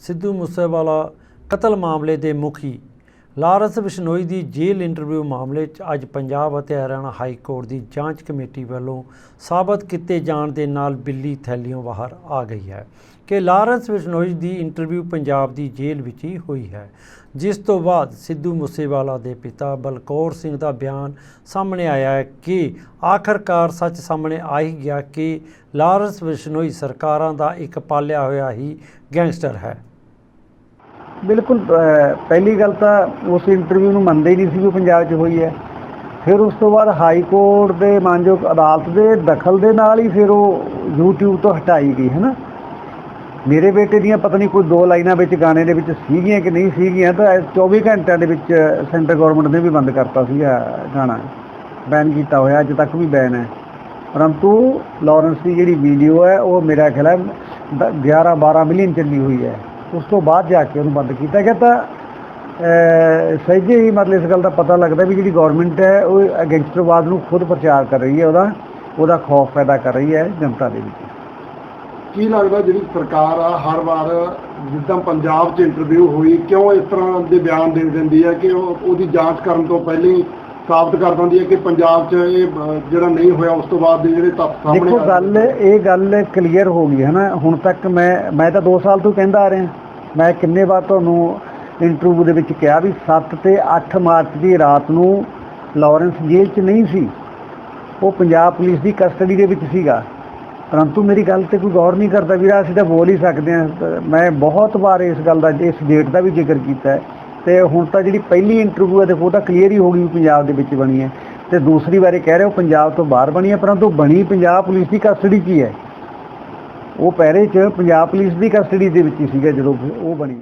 ਸਿੱਧੂ ਮੂਸੇਵਾਲਾ ਕਤਲ ਮਾਮਲੇ ਦੇ ਮੁਖੀ ਲਾਰੈਂਸ ਬਿਸ਼ਨੋਈ ਦੀ ਜੇਲ੍ਹ ਇੰਟਰਵਿਊ ਮਾਮਲੇ 'ਚ ਅੱਜ ਪੰਜਾਬ ਅਤੇ ਹਰਿਆਣਾ ਹਾਈ ਕੋਰਟ ਦੀ ਜਾਂਚ ਕਮੇਟੀ ਵੱਲੋਂ ਸਾਬਤ ਕੀਤੇ ਜਾਣ ਦੇ ਨਾਲ ਬਿੱਲੀ ਥੈਲੀਓਂ ਬਾਹਰ ਆ ਗਈ ਹੈ ਕਿ ਲਾਰੈਂਸ ਬਿਸ਼ਨੋਈ ਦੀ ਇੰਟਰਵਿਊ ਪੰਜਾਬ ਦੀ ਜੇਲ੍ਹ ਵਿੱਚ ਹੀ ਹੋਈ ਹੈ, ਜਿਸ ਤੋਂ ਬਾਅਦ ਸਿੱਧੂ ਮੂਸੇਵਾਲਾ ਦੇ ਪਿਤਾ ਬਲਕੌਰ ਸਿੰਘ ਦਾ ਬਿਆਨ ਸਾਹਮਣੇ ਆਇਆ ਹੈ ਕਿ ਆਖਰਕਾਰ ਸੱਚ ਸਾਹਮਣੇ ਆ ਹੀ ਗਿਆ ਕਿ ਲਾਰੈਂਸ ਬਿਸ਼ਨੋਈ ਸਰਕਾਰਾਂ ਦਾ ਇੱਕ ਪਾਲਿਆ ਹੋਇਆ ਹੀ ਗੈਂਗਸਟਰ ਹੈ। ਬਿਲਕੁਲ ਪਹਿਲੀ ਗੱਲ ਤਾਂ ਉਸ ਇੰਟਰਵਿਊ ਨੂੰ ਮੰਨਦੇ ਹੀ ਨਹੀਂ ਸੀ ਵੀ ਉਹ ਪੰਜਾਬ 'ਚ ਹੋਈ ਹੈ। ਫਿਰ ਉਸ ਤੋਂ ਬਾਅਦ ਹਾਈ ਕੋਰਟ ਦੇ ਮਾਨਯੋਗ ਅਦਾਲਤ ਦੇ ਦਖਲ ਦੇ ਨਾਲ ਹੀ ਫਿਰ ਉਹ YouTube ਤੋਂ ਹਟਾਈ ਗਈ, ਹੈ ਨਾ? ਮੇਰੇ ਬੇਟੇ ਦੀਆਂ ਪਤਾ ਨਹੀਂ ਕੋਈ ਦੋ ਲਾਈਨਾਂ ਵਿੱਚ ਗਾਣੇ ਦੇ ਵਿੱਚ ਸੀਗੀਆਂ ਕਿ ਨਹੀਂ ਸੀਗੀਆਂ, ਤਾਂ ਇਹ 24 ਘੰਟਿਆਂ ਦੇ ਵਿੱਚ ਸੈਂਟਰ ਗਵਰਨਮੈਂਟ ਨੇ ਵੀ ਬੰਦ ਕਰਤਾ ਸੀਗਾ ਗਾਣਾ। ਬੈਨ ਕੀਤਾ ਹੋਇਆ, ਅੱਜ ਤੱਕ ਵੀ ਬੈਨ ਹੈ। ਪਰੰਤੂ ਲਾਰੈਂਸ ਦੀ ਜਿਹੜੀ ਵੀਡੀਓ ਹੈ, ਉਹ ਮੇਰਾ ਖਿਆਲ ਹੈ 11 12 ਮਿਲੀਅਨ ਚੱਲੀ ਹੋਈ ਹੈ। ਉਸ ਤੋਂ ਬਾਅਦ ਜਾ ਕੇ ਉਹਨੂੰ ਬੰਦ ਕੀਤਾ ਗਿਆ ਤਾਂ ਸਹਿਜੇ ਹੀ ਮਤਲਬ ਇਸ ਗੱਲ ਦਾ ਪਤਾ ਲੱਗਦਾ ਵੀ ਜਿਹੜੀ ਗਵਰਨਮੈਂਟ ਹੈ, ਉਹ ਗੈਂਗਸਟਰਵਾਦ ਨੂੰ ਖੁਦ ਪ੍ਰਚਾਰ ਕਰ ਰਹੀ ਹੈ ਉਹਦਾ ਉਹਦਾ ਖੌਫ ਪੈਦਾ ਕਰ ਰਹੀ ਹੈ ਜਨਤਾ ਦੇ ਵਿੱਚ। ਕੀ ਲੱਗਦਾ ਜਿਹੜੀ ਸਰਕਾਰ ਆ, ਹਰ ਵਾਰ ਜਿੱਦਾਂ ਪੰਜਾਬ 'ਚ ਇੰਟਰਵਿਊ ਹੋਈ, ਕਿਉਂ ਇਸ ਤਰ੍ਹਾਂ ਦੇ ਬਿਆਨ ਦੇ ਦਿੰਦੀ ਹੈ ਕਿ ਉਹਦੀ ਜਾਂਚ ਕਰਨ ਤੋਂ ਪਹਿਲਾਂ ਹੀ ਸਾਬਤ ਕਰ ਦਿੰਦੀ ਹੈ ਕਿ ਪੰਜਾਬ 'ਚ ਇਹ ਜਿਹੜਾ ਨਹੀਂ ਹੋਇਆ ਉਸ ਤੋਂ ਬਾਅਦ ਦੇ ਜਿਹੜੇ ਤੱਥ ਸਾਹਮਣੇ ਦੇਖੋ ਆ ਗੱਲ ਇਹ ਗੱਲ ਕਲੀਅਰ ਹੋ ਗਈ ਹੈ ਨਾ। ਹੁਣ ਤੱਕ ਮੈਂ ਮੈਂ ਤਾਂ 2 ਸਾਲ ਤੋਂ ਕਹਿੰਦਾ ਆ ਰਿਹਾ। ਮੈਂ ਕਿੰਨੇ ਵਾਰ ਤੁਹਾਨੂੰ ਇੰਟਰਵਿਊ ਦੇ ਵਿੱਚ ਕਿਹਾ ਵੀ 7 ਤੇ 8 ਮਾਰਚ ਦੀ ਰਾਤ ਨੂੰ ਲਾਰੈਂਸ ਜੇਲ੍ਹ 'ਚ ਨਹੀਂ ਸੀ। ਉਹ ਪੰਜਾਬ ਪੁਲਿਸ ਦੀ ਕਸਟਡੀ ਦੇ ਵਿੱਚ ਸੀਗਾ। ਪਰੰਤੂ ਮੇਰੀ ਗੱਲ ਤੇ ਕੋਈ ਗੌਰ ਨਹੀਂ ਕਰਦਾ ਵੀਰਾ ਅਸੀਂ ਤਾਂ ਬੋਲ ਹੀ ਸਕਦੇ ਹਾਂ। ਤਾਂ ਮੈਂ ਬਹੁਤ ਵਾਰ ਇਸ ਗੱਲ ਦਾ ਇਸ ਡੇਟ ਦਾ ਵੀ ਜ਼ਿਕਰ ਕੀਤਾ ਹੈ। ਤੇ ਹੁਣ ਤਾਂ ਜਿਹੜੀ ਪਹਿਲੀ ਇੰਟਰਵਿਊ ਹੈ, ਦੇਖੋ, ਉਹ ਤਾਂ ਕਲੀਅਰ ਹੀ ਹੋ ਗਈ ਵੀ ਪੰਜਾਬ ਦੇ ਵਿੱਚ ਬਣੀ ਹੈ। ਤੇ ਦੂਸਰੀ ਵਾਰੇ ਕਹਿ ਰਹੇ ਹੋ ਪੰਜਾਬ ਤੋਂ ਬਾਹਰ ਬਣੀ ਹੈ, ਪਰੰਤੂ ਬਣੀ ਪੰਜਾਬ ਪੁਲਿਸ ਦੀ ਕਸਟਡੀ 'ਚ ਹੀ ਹੈ। ਉਹ ਪਹਿਰੇ 'ਚ ਪੰਜਾਬ ਪੁਲਿਸ ਦੀ ਕਸਟਡੀ ਦੇ ਵਿੱਚ ਹੀ ਸੀਗਾ ਜਦੋਂ ਉਹ ਬਣੀ।